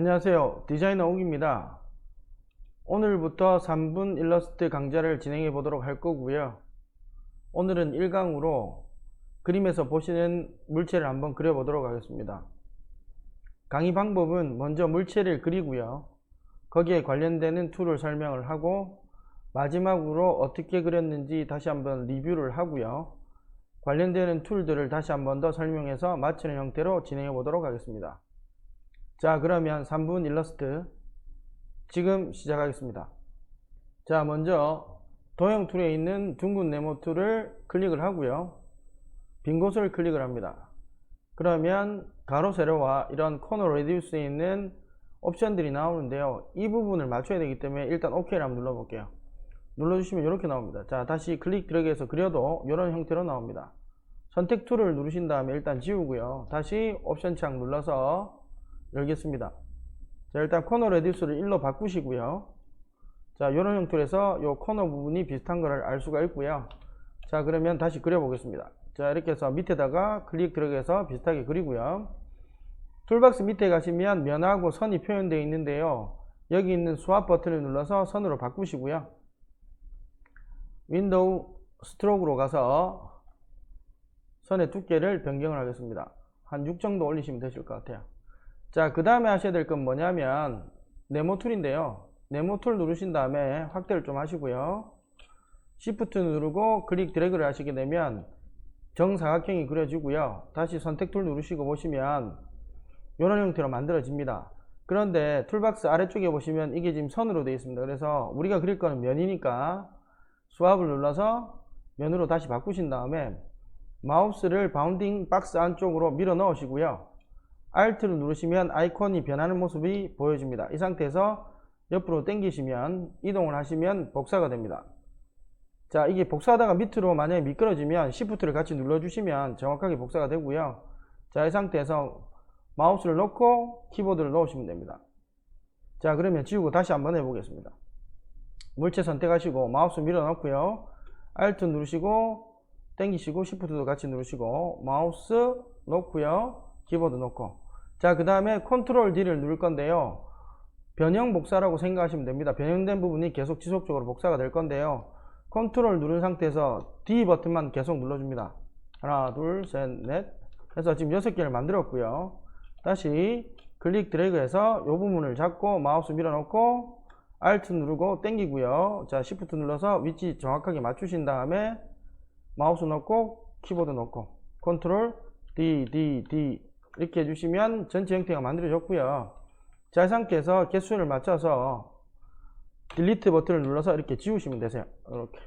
안녕하세요. 디자이너 옥입니다. 오늘부터 3분 일러스트 강좌를 진행해 보도록 할 거고요. 오늘은 1강으로 그림에서 보시는 물체를 한번 그려 보도록 하겠습니다. 강의 방법은 먼저 물체를 그리고요. 거기에 관련되는 툴을 설명을 하고 마지막으로 어떻게 그렸는지 다시 한번 리뷰를 하고요. 관련되는 툴들을 다시 한번 더 설명해서 마치는 형태로 진행해 보도록 하겠습니다. 자 그러면 3분 일러스트 지금 시작하겠습니다. 자 먼저 도형 툴에 있는 둥근 네모 툴을 클릭을 하고요. 빈 곳을 클릭을 합니다. 그러면 가로 세로와 이런 코너 레디우스에 있는 옵션들이 나오는데요. 이 부분을 맞춰야 되기 때문에 일단 OK를 한번 눌러 볼게요. 눌러주시면 이렇게 나옵니다. 자 다시 클릭 드래그해서 그려도 이런 형태로 나옵니다. 선택 툴을 누르신 다음에 일단 지우고요. 다시 옵션 창 눌러서 열겠습니다. 자, 일단 코너 레디우스를 1로 바꾸시고요. 자, 이런 형태로 해서 이 코너 부분이 비슷한 것을 알 수가 있고요. 자, 그러면 다시 그려보겠습니다. 자, 이렇게 해서 밑에다가 클릭 들어가서 비슷하게 그리고요. 툴박스 밑에 가시면 면하고 선이 표현되어 있는데요. 여기 있는 수압 버튼을 눌러서 선으로 바꾸시고요. 윈도우 스트로크로 가서 선의 두께를 변경을 하겠습니다. 한 6 정도 올리시면 되실 것 같아요. 자, 그 다음에 하셔야 될 건 뭐냐면 네모 툴인데요. 네모 툴 누르신 다음에 확대를 좀 하시고요. Shift 누르고 클릭 드래그를 하시게 되면 정사각형이 그려지고요. 다시 선택 툴 누르시고 보시면 이런 형태로 만들어집니다. 그런데 툴박스 아래쪽에 보시면 이게 지금 선으로 되어 있습니다. 그래서 우리가 그릴 거는 면이니까 수압을 눌러서 면으로 다시 바꾸신 다음에 마우스를 바운딩 박스 안쪽으로 밀어 넣으시고요. Alt를 누르시면 아이콘이 변하는 모습이 보여집니다. 이 상태에서 옆으로 당기시면 이동을 하시면 복사가 됩니다. 자 이게 복사하다가 밑으로 만약에 미끄러지면 Shift를 같이 눌러주시면 정확하게 복사가 되고요. 자 이 상태에서 마우스를 놓고 키보드를 놓으시면 됩니다. 자 그러면 지우고 다시 한번 해보겠습니다. 물체 선택하시고 마우스 밀어 넣고요. Alt 누르시고 당기시고 Shift도 같이 누르시고 마우스 놓고요. 키보드 놓고. 자 그 다음에 컨트롤 D를 누를 건데요. 변형 복사라고 생각하시면 됩니다. 변형된 부분이 계속 지속적으로 복사가 될 건데요. 컨트롤 누른 상태에서 D 버튼만 계속 눌러줍니다. 하나 둘셋넷. 해서 지금 6개를 만들었고요. 다시 클릭 드래그 해서 이 부분을 잡고 마우스 밀어넣고 Alt 누르고 땡기고요. 자 Shift 눌러서 위치 정확하게 맞추신 다음에 마우스 넣고 키보드 넣고 컨트롤 D D D 이렇게 해주시면 전체 형태가 만들어졌고요 자, 이 상태에서 개수를 맞춰서 딜리트 버튼을 눌러서 이렇게 지우시면 되세요. 이렇게.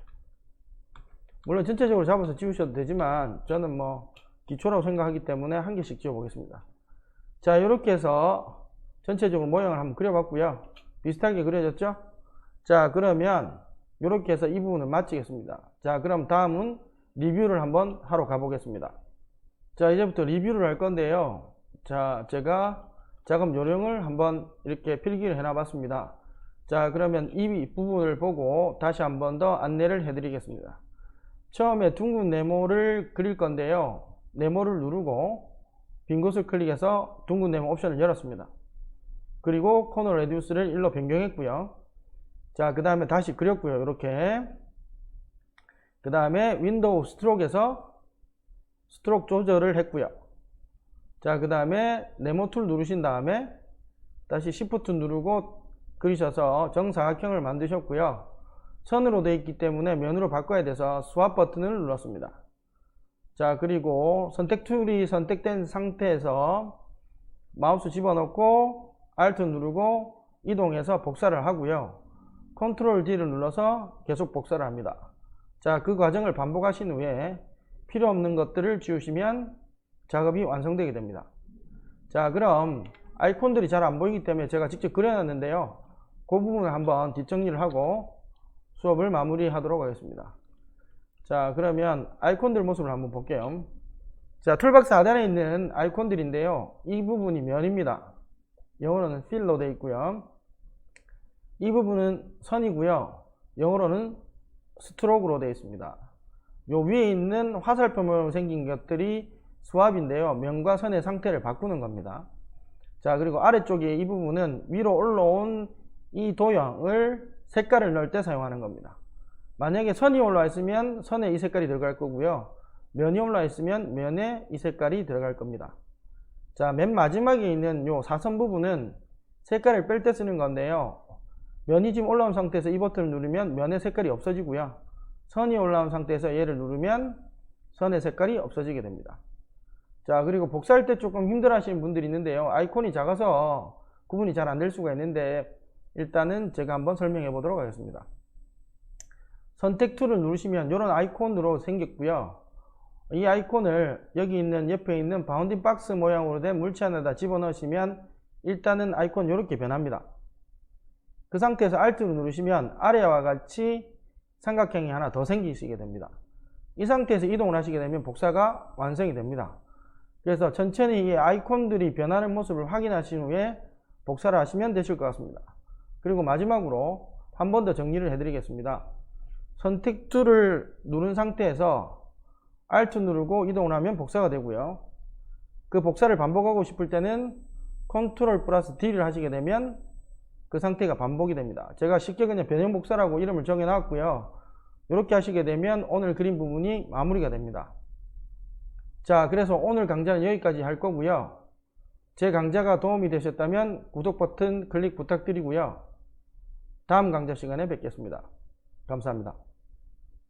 물론 전체적으로 잡아서 지우셔도 되지만 저는 뭐 기초라고 생각하기 때문에 한 개씩 지워 보겠습니다. 자, 이렇게 해서 전체적으로 모양을 한번 그려봤고요. 비슷하게 그려졌죠? 자, 그러면 이렇게 해서 이 부분을 마치겠습니다. 자, 그럼 다음은 리뷰를 한번 하러 가보겠습니다. 자 이제부터 리뷰를 할 건데요. 자 제가 작업 요령을 한번 이렇게 필기를 해 놔 봤습니다. 자 그러면 이 부분을 보고 다시 한번 더 안내를 해 드리겠습니다. 처음에 둥근 네모를 그릴 건데요. 네모를 누르고 빈 곳을 클릭해서 둥근 네모 옵션을 열었습니다. 그리고 코너 레디우스를 1로 변경했고요. 자 그 다음에 다시 그렸고요 이렇게. 그 다음에 윈도우 스트로크에서 스트로크 조절을 했고요. 자 그 다음에 네모 툴 누르신 다음에 다시 Shift 누르고 그리셔서 정사각형을 만드셨고요. 선으로 되어 있기 때문에 면으로 바꿔야 돼서 스왑 버튼을 눌렀습니다. 자 그리고 선택 툴이 선택된 상태에서 마우스 집어넣고 Alt 누르고 이동해서 복사를 하고요. Ctrl D를 눌러서 계속 복사를 합니다. 자 그 과정을 반복하신 후에 필요 없는 것들을 지우시면 작업이 완성되게 됩니다. 자 그럼 아이콘들이 잘 안 보이기 때문에 제가 직접 그려놨는데요. 그 부분을 한번 뒷정리를 하고 수업을 마무리하도록 하겠습니다. 자 그러면 아이콘들 모습을 한번 볼게요. 자 툴박스 하단에 있는 아이콘들인데요. 이 부분이 면입니다. 영어로는 필로 되어 있고요. 이 부분은 선이고요. 영어로는 스트로크로 되어 있습니다. 요 위에 있는 화살표모로 생긴 것들이 수압인데요. 면과 선의 상태를 바꾸는 겁니다. 자, 그리고 아래쪽에 이 부분은 위로 올라온 이 도형을 색깔을 넣을 때 사용하는 겁니다. 만약에 선이 올라와 있으면 선에 이 색깔이 들어갈 거고요. 면이 올라와 있으면 면에 이 색깔이 들어갈 겁니다. 자, 맨 마지막에 있는 요 사선 부분은 색깔을 뺄 때 쓰는 건데요. 면이 지금 올라온 상태에서 이 버튼을 누르면 면의 색깔이 없어지고요. 선이 올라온 상태에서 얘를 누르면 선의 색깔이 없어지게 됩니다. 자, 그리고 복사할 때 조금 힘들어 하시는 분들이 있는데요. 아이콘이 작아서 구분이 잘 안 될 수가 있는데 일단은 제가 한번 설명해 보도록 하겠습니다. 선택 툴을 누르시면 이런 아이콘으로 생겼고요. 이 아이콘을 여기 있는 옆에 있는 바운딩 박스 모양으로 된 물체 안에다 집어넣으시면 일단은 아이콘 이렇게 변합니다. 그 상태에서 Alt를 누르시면 아래와 같이 삼각형이 하나 더 생기시게 됩니다. 이 상태에서 이동을 하시게 되면 복사가 완성이 됩니다. 그래서 천천히 이 아이콘들이 변하는 모습을 확인하신 후에 복사를 하시면 되실 것 같습니다. 그리고 마지막으로 한 번 더 정리를 해드리겠습니다. 선택 툴을 누른 상태에서 Alt 누르고 이동을 하면 복사가 되고요. 그 복사를 반복하고 싶을 때는 Ctrl 플러스 D를 하시게 되면 그 상태가 반복이 됩니다. 제가 쉽게 그냥 변형 복사라고 이름을 정해 놨고요. 이렇게 하시게 되면 오늘 그린 부분이 마무리가 됩니다. 자, 그래서 오늘 강좌는 여기까지 할 거고요. 제 강좌가 도움이 되셨다면 구독 버튼 클릭 부탁드리고요. 다음 강좌 시간에 뵙겠습니다. 감사합니다.